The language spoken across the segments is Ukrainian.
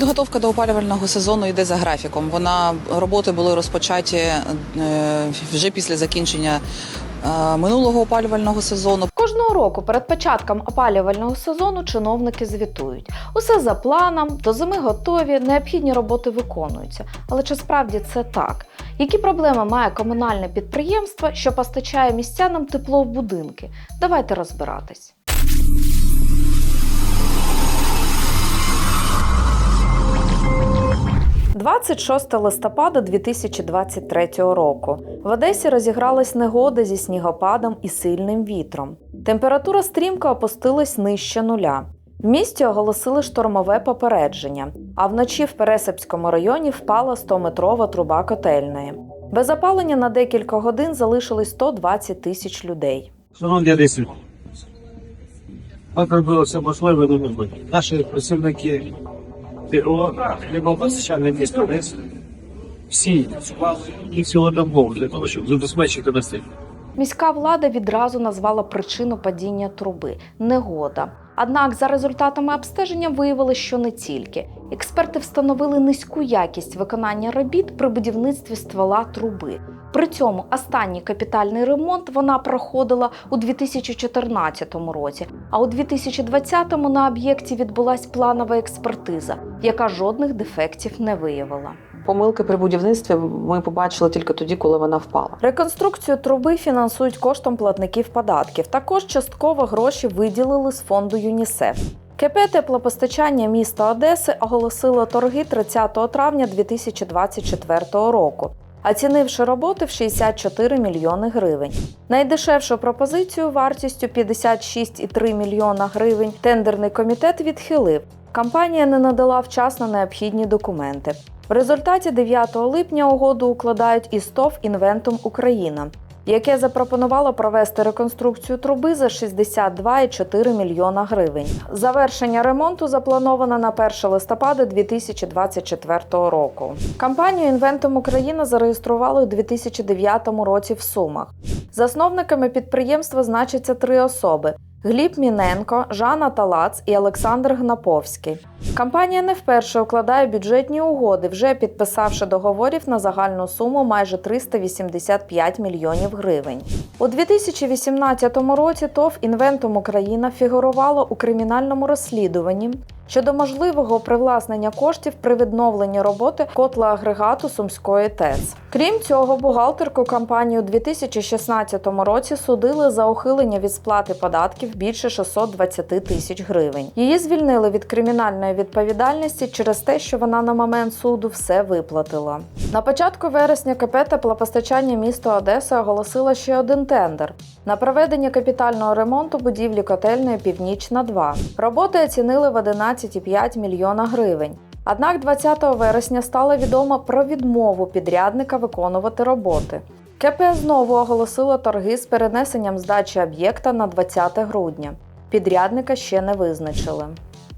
Підготовка до опалювального сезону йде за графіком. Вона роботи були розпочаті е, вже після закінчення е, минулого опалювального сезону. Кожного року перед початком опалювального сезону чиновники звітують. Усе за планом, до зими готові, необхідні роботи виконуються. Але чи справді це так? Які проблеми має комунальне підприємство, що постачає містянам тепло в будинки? Давайте розбиратись. – 26 листопада 2023 року в Одесі розігралась негода зі снігопадом і сильним вітром. Температура стрімко опустилась нижче нуля. В місті оголосили штормове попередження, а вночі в Пересипському районі впала 100-метрова труба котельної. Без опалення на декілька годин залишились 120 тисяч людей. Шановні Одесі, ми зробили все можливе. Наші працівники Міська влада відразу назвала причину падіння труби. Негода. Однак, за результатами обстеження виявили, що не тільки експерти встановили низьку якість виконання робіт при будівництві ствола труби. При цьому останній капітальний ремонт вона проходила у 2014 році, а у 2020 на об'єкті відбулась планова експертиза, яка жодних дефектів не виявила. Помилки при будівництві ми побачили тільки тоді, коли вона впала. Реконструкцію труби фінансують коштом платників податків. Також частково гроші виділили з фонду ЮНІСЕФ. КП теплопостачання міста Одеси оголосило торги 30 травня 2024 року, оцінивши роботи в 64 мільйони гривень. Найдешевшу пропозицію вартістю 56,3 мільйона гривень тендерний комітет відхилив. Компанія не надала вчасно необхідні документи. В результаті 9 липня угоду укладають із ТОВ Інвентум Україна, яке запропонувало провести реконструкцію труби за 62,4 мільйона гривень. Завершення ремонту заплановано на 1 листопада 2024 року. Компанію Інвентум Україна зареєстрували у 2009 році в Сумах. Засновниками підприємства значаться три особи. Гліб Міненко, Жанна Талац і Олександр Гнаповський. Компанія не вперше укладає бюджетні угоди, вже підписавши договорів на загальну суму майже 385 мільйонів гривень. У 2018 році ТОВ Інвентум Україна фігурувало у кримінальному розслідуванні щодо можливого привласнення коштів при відновленні роботи котла агрегату Сумської ТЕЦ. Крім цього, бухгалтерку компанії у 2016 році судили за ухилення від сплати податків більше 620 тисяч гривень. Її звільнили від кримінальної відповідальності через те, що вона на момент суду все виплатила. На початку вересня КП теплопостачання міста Одеси оголосила ще один тендер на проведення капітального ремонту будівлі котельної Північна 2. Роботи оцінили в 11,5 мільйона гривень. Однак 20 вересня стало відомо про відмову підрядника виконувати роботи. КП знову оголосило торги з перенесенням здачі об'єкта на 20 грудня. Підрядника ще не визначили.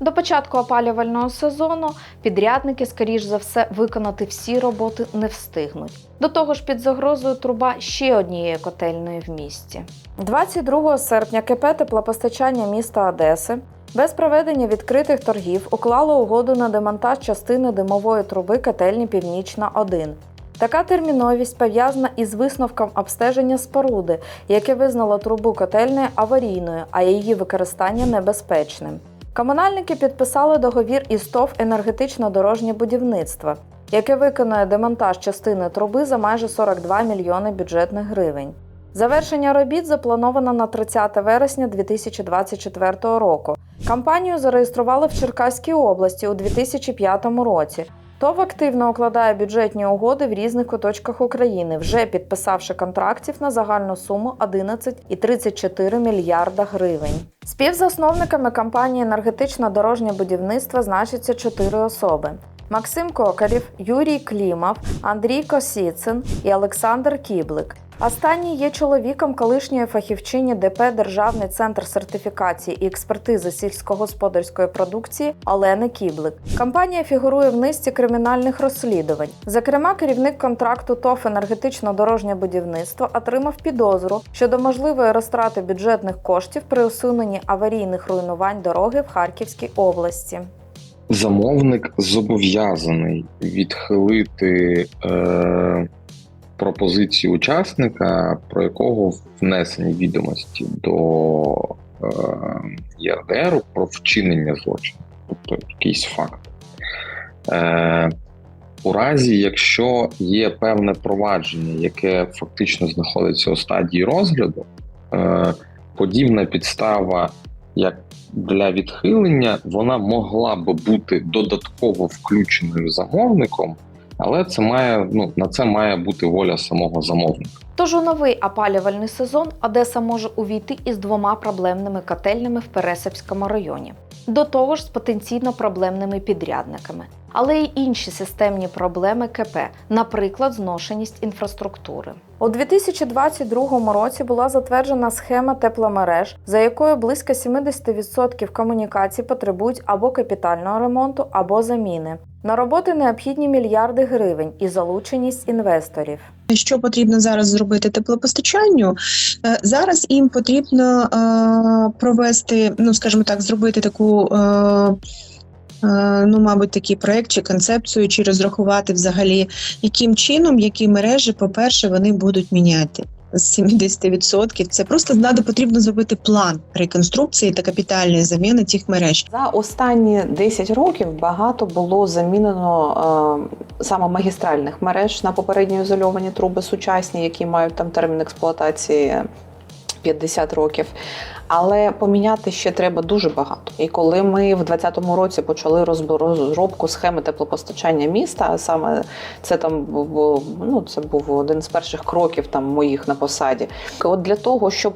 До початку опалювального сезону підрядники, скоріш за все, виконати всі роботи не встигнуть. До того ж, під загрозою труба ще однієї котельної в місті. 22 серпня КП теплопостачання міста Одеси без проведення відкритих торгів уклало угоду на демонтаж частини димової труби котельні Північна 1. Така терміновість пов'язана із висновком обстеження споруди, яке визнало трубу котельної аварійною, а її використання небезпечним. Комунальники підписали договір із ТОВ енергетично-дорожнє будівництво, яке виконує демонтаж частини труби за майже 42 мільйони бюджетних гривень. Завершення робіт заплановано на 30 вересня 2024 року. Компанію зареєстрували в Черкаській області у 2005 році. ТОВ активно укладає бюджетні угоди в різних куточках України, вже підписавши контрактів на загальну суму 11,34 мільярда гривень. Співзасновниками компанії енергетично-дорожнє будівництво значаться чотири особи: Максим Кокарів, Юрій Клімов, Андрій Косіцин і Олександр Кіблик. Останній є чоловіком колишньої фахівчині ДП Державний центр сертифікації і експертизи сільськогосподарської продукції Олени Кіблик. Компанія фігурує в низці кримінальних розслідувань. Зокрема, керівник контракту ТОФ енергетично-дорожнє будівництво отримав підозру щодо можливої розтрати бюджетних коштів при усуненні аварійних руйнувань дороги в Харківській області. замовник зобов'язаний відхилити е, пропозицію учасника, про якого внесені відомості до е, ЄРДР про вчинення злочину, тобто якийсь факт. Е, у разі, якщо є певне провадження, яке фактично знаходиться у стадії розгляду, е, подібна підстава, як для відхилення, вона могла би бути додатково включеною замовником, але це має ну на це має бути воля самого замовника. Тож у новий опалювальний сезон Одеса може увійти із двома проблемними котельнями в Пересипському районі. До того ж з потенційно проблемними підрядниками, але й інші системні проблеми КП, наприклад, зношеність інфраструктури. У 2022 році була затверджена схема тепломереж, за якою близько 70% комунікацій потребують або капітального ремонту, або заміни. На роботи необхідні мільярди гривень і залученість інвесторів. Що потрібно зараз зробити теплопостачанню? Е, Зараз їм потрібно е, провести, ну скажімо так, зробити таку. Е, Ну, мабуть, такий проект чи концепцію, чи розрахувати взагалі, яким чином, які мережі, по-перше, вони будуть міняти з 70%. Це просто надо потрібно зробити план реконструкції та капітальної заміни цих мереж. За останні 10 років багато було замінено е, саме магістральних мереж на попередньо ізольовані труби сучасні, які мають там термін експлуатації 50 років. Але поміняти ще треба дуже багато. І коли ми в 2020 році почали розробку схеми теплопостачання міста, саме це там був ну це був один з перших кроків там моїх на посаді. От для того, щоб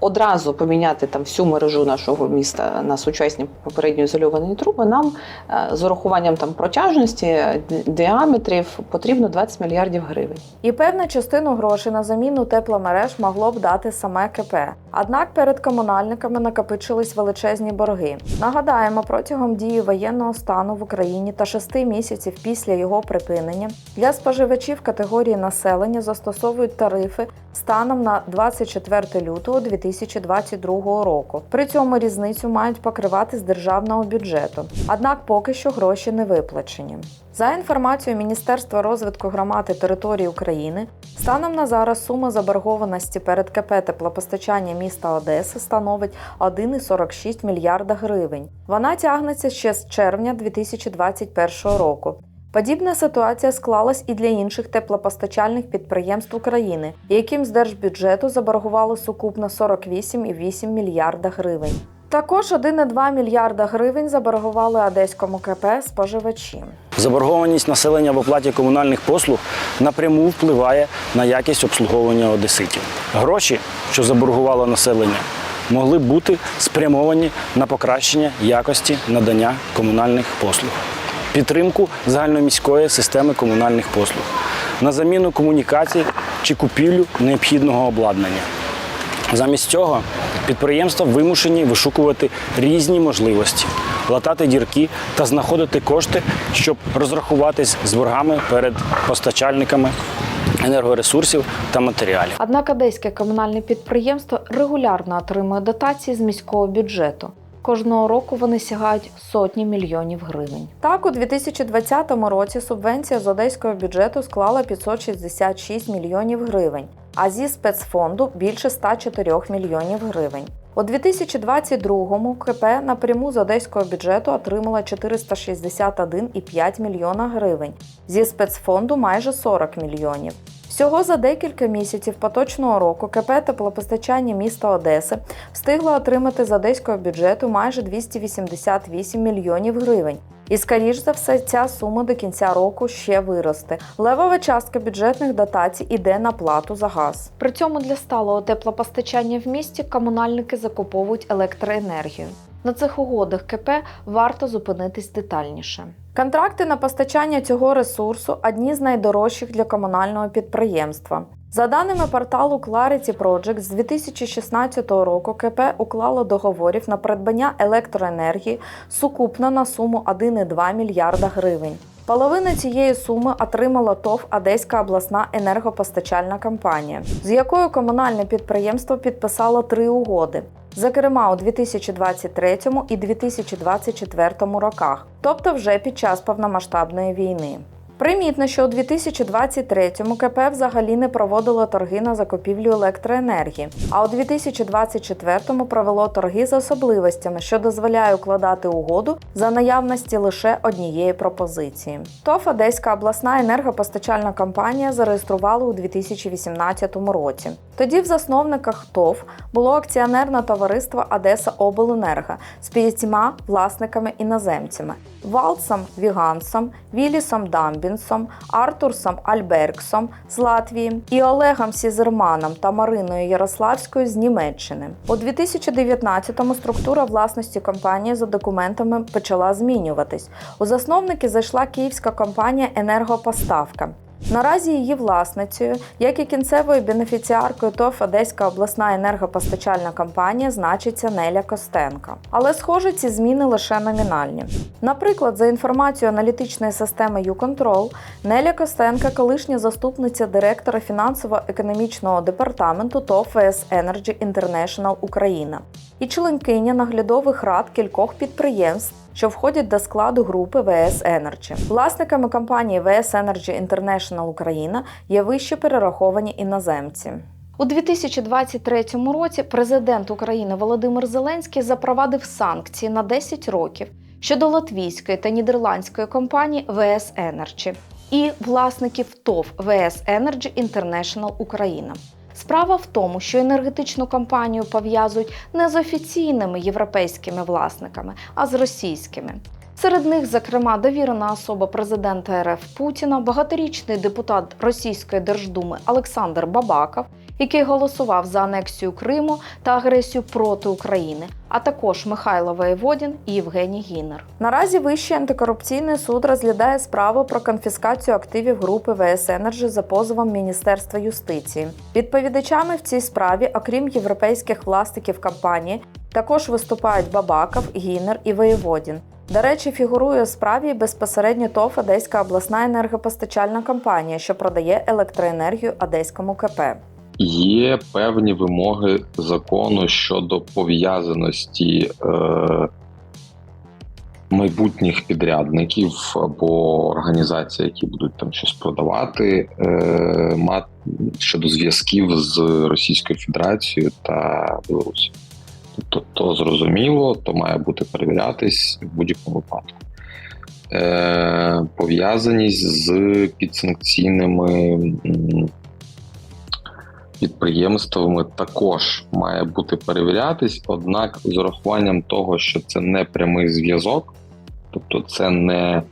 одразу поміняти там всю мережу нашого міста на сучасні попередньо ізольовані труби, нам е, з урахуванням там протяжності діаметрів потрібно 20 мільярдів гривень. І певну частину грошей на заміну тепломереж могло б дати саме КП. Однак перед комунальниками накопичились величезні борги. Нагадаємо, протягом дії воєнного стану в Україні та шести місяців після його припинення для споживачів категорії населення застосовують тарифи станом на 24 лютого 2022 року. При цьому різницю мають покривати з державного бюджету. Однак поки що гроші не виплачені. За інформацією Міністерства розвитку громад і територій України, станом на зараз сума заборгованості перед КП теплопостачання міста Одеси становить 1,46 мільярда гривень. Вона тягнеться ще з червня 2021 року. Подібна ситуація склалась і для інших теплопостачальних підприємств України, яким з держбюджету заборгували сукупно 48,8 мільярда гривень. Також 1,2 мільярда гривень заборгували одеському КП споживачі. Заборгованість населення в оплаті комунальних послуг напряму впливає на якість обслуговування одеситів. Гроші, що заборгувало населення, могли бути спрямовані на покращення якості надання комунальних послуг, підтримку загальноміської системи комунальних послуг, на заміну комунікацій чи купівлю необхідного обладнання. Замість цього підприємства вимушені вишукувати різні можливості, латати дірки та знаходити кошти, щоб розрахуватись з боргами перед постачальниками енергоресурсів та матеріалів. Однак одеське комунальне підприємство регулярно отримує дотації з міського бюджету. Кожного року вони сягають сотні мільйонів гривень. Так, у 2020 році субвенція з одеського бюджету склала 566 мільйонів гривень, а зі спецфонду більше 104 мільйонів гривень. У 2022-му КП напряму з одеського бюджету отримала 461,5 мільйона гривень, зі спецфонду майже 40 мільйонів. Всього за декілька місяців поточного року КП теплопостачання міста Одеси встигло отримати з одеського бюджету майже 288 мільйонів гривень. І, скоріш за все, ця сума до кінця року ще виросте. Левова частка бюджетних дотацій іде на плату за газ. При цьому для сталого теплопостачання в місті комунальники закуповують електроенергію. На цих угодах КП варто зупинитись детальніше. Контракти на постачання цього ресурсу одні з найдорожчих для комунального підприємства. За даними порталу Clarity Project, з 2016 року КП уклало договорів на придбання електроенергії сукупно на суму 1,2 мільярда гривень. Половина цієї суми отримала ТОВ Одеська обласна енергопостачальна компанія, з якою комунальне підприємство підписало три угоди. Зокрема у 2023 і 2024 роках, тобто вже під час повномасштабної війни. Примітно, що у 2023-му КП взагалі не проводило торги на закупівлю електроенергії, а у 2024-му провело торги з особливостями, що дозволяє укладати угоду за наявності лише однієї пропозиції. ТОВ Одеська обласна енергопостачальна компанія зареєструвала у 2018 році. Тоді в засновниках ТОВ було акціонерне товариство Одеса Обленерго з п'ятьма власниками іноземцями Валсом Вігансом, Вілісом Дамбінсом, Артурсом Альбергсом з Латвії і Олегом Сізерманом та Мариною Ярославською з Німеччини. У 2019-му структура власності компанії за документами почала змінюватись. У засновники зайшла київська компанія Енергопоставка. Наразі її власницею, як і кінцевою бенефіціаркою ТОВ Одеська обласна енергопостачальна компанія, значиться Неля Костенко. Але схоже, ці зміни лише номінальні. Наприклад, за інформацією аналітичної системи YouControl, Неля Костенко, колишня заступниця директора фінансово-економічного департаменту ТОВ ВС Energy International Україна і членкиня наглядових рад кількох підприємств, що входять до складу групи ВС Energy. Власниками компанії ВС Energy International Україна є вище перераховані іноземці. У 2023 році президент України Володимир Зеленський запровадив санкції на 10 років щодо латвійської та нідерландської компанії ВС Energy і власників ТОВ ВС Energy International Україна. Справа в тому, що енергетичну компанію пов'язують не з офіційними європейськими власниками, а з російськими. Серед них, зокрема, довірена особа президента РФ Путіна, багаторічний депутат Російської Держдуми Олександр Бабаков, який голосував за анексію Криму та агресію проти України, а також Михайло Воєводін і Євгеній Гінер. Наразі Вищий антикорупційний суд розглядає справу про конфіскацію активів групи ВС Енерджі за позовом Міністерства юстиції. Відповідачами в цій справі, окрім європейських власників компанії, також виступають Бабаков, Гінер і Воєводін. До речі, фігурує у справі безпосередньо ТОВ Одеська обласна енергопостачальна компанія, що продає електроенергію Одеському КП. Є певні вимоги закону щодо пов'язаності е, майбутніх підрядників або організацій, які будуть там щось продавати, е, мат, щодо зв'язків з Російською Федерацією та Білорусі. Тобто, то зрозуміло, то має бути перевірятись в будь-якому випадку. Е, пов'язаність з підсанкційними підприємствами також має бути перевірятись, однак з урахуванням того, що це не прямий зв'язок, тобто це не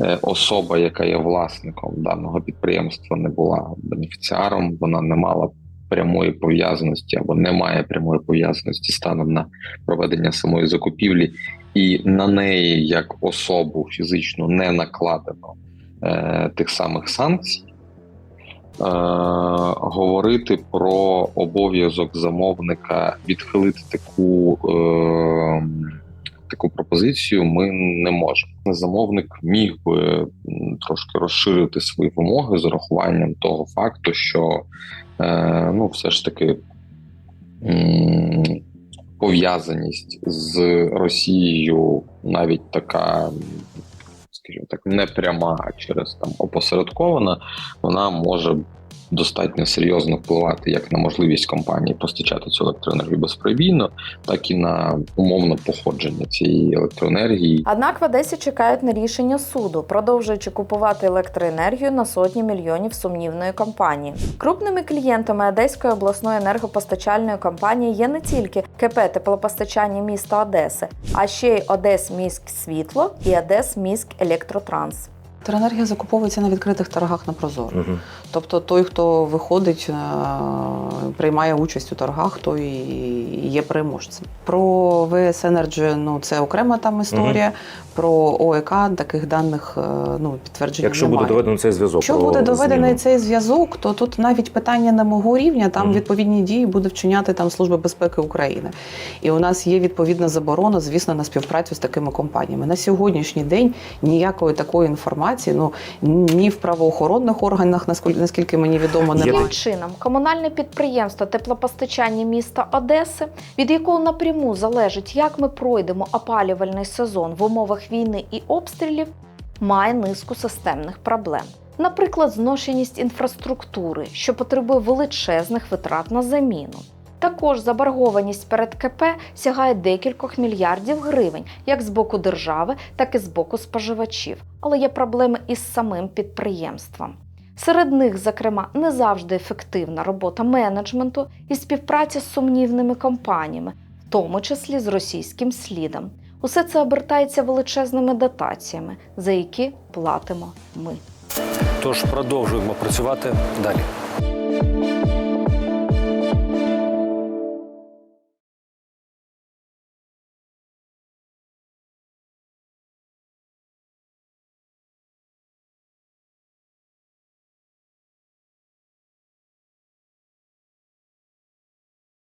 е, особа, яка є власником даного підприємства, не була бенефіціаром, вона не мала прямої пов'язаності або не має прямої пов'язаності станом на проведення самої закупівлі, і на неї як особу фізично не накладено е, тих самих санкцій. Е, говорити про обов'язок замовника відхилити таку, е, таку пропозицію ми не можемо. Замовник міг би трошки розширити свої вимоги з урахуванням того факту, що е, ну, все ж таки пов'язаність з Росією навіть така. Скажімо так, не пряма, а через там опосередкована, вона може достатньо серйозно впливати як на можливість компанії постачати цю електроенергію безперебійно, так і на умовне походження цієї електроенергії. Однак в Одесі чекають на рішення суду, продовжуючи купувати електроенергію на сотні мільйонів сумнівної компанії. Крупними клієнтами Одеської обласної енергопостачальної компанії є не тільки КП теплопостачання міста Одеси, а ще й Одесміськ Світло і Одесміськ Електротранс. Електроенергія закуповується на відкритих торгах на Прозоро. Угу. Тобто той, хто виходить, е, приймає участь у торгах, той і є переможцем. Про ВС Energy, ну це окрема там історія. Про ОЕК таких даних е, ну підтвердження Якщо немає. буде доведено цей зв'язок. Якщо буде доведений зміну. цей зв'язок, то тут навіть питання не мого рівня, там Мгм. відповідні дії буде вчиняти там Служба безпеки України. І у нас є відповідна заборона, звісно, на співпрацю з такими компаніями. На сьогоднішній день ніякої такої інформації. Інформації. Ну ні в правоохоронних органах, наскільки наскільки мені відомо, немає. Таким чином, комунальне підприємство теплопостачання міста Одеси, від якого напряму залежить, як ми пройдемо опалювальний сезон в умовах війни і обстрілів, має низку системних проблем. Наприклад, зношеність інфраструктури, що потребує величезних витрат на заміну. Також заборгованість перед КП сягає декількох мільярдів гривень, як з боку держави, так і з боку споживачів. Але є проблеми із самим підприємством. Серед них, зокрема, не завжди ефективна робота менеджменту і співпраця з сумнівними компаніями, в тому числі з російським слідом. Усе це обертається величезними дотаціями, за які платимо ми. Тож продовжуємо працювати далі.